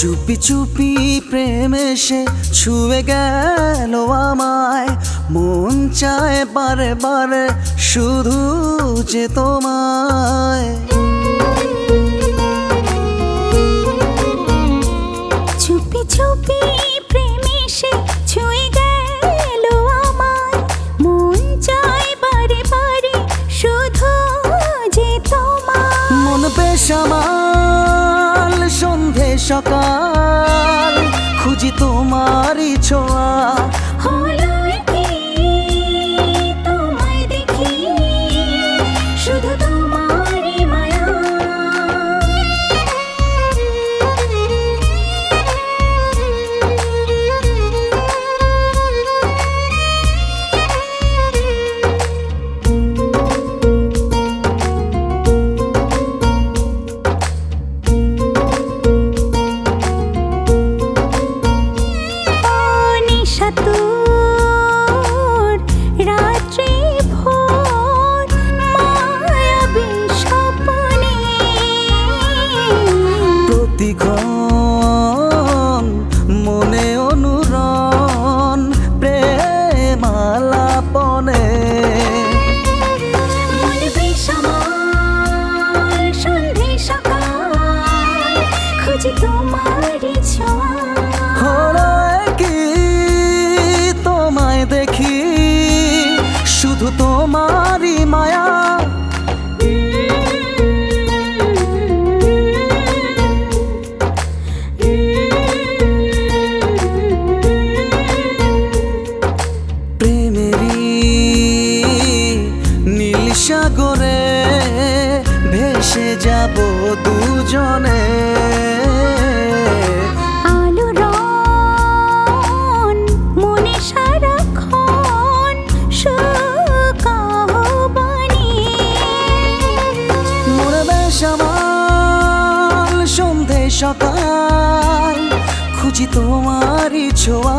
চুপি চুপি প্রেম এসে ছুঁয়ে গেল আমায়। মন চায় বারে বারে শুধু যে তোমায়। চুপি চুপি প্রেমে সে ছুঁয়ে গেল আমায়। মন চায় বারে বারে শুধু যে তোমার মন সন্ধে সকাল খুঁজি তোমারই ছোঁয়া। तू শুধু তোমারই মায়া। সাগরে ভেসে যাব দুজনে। বেসামাল সন্ধে সকাল খুঁজি তোমারই ছোঁয়া।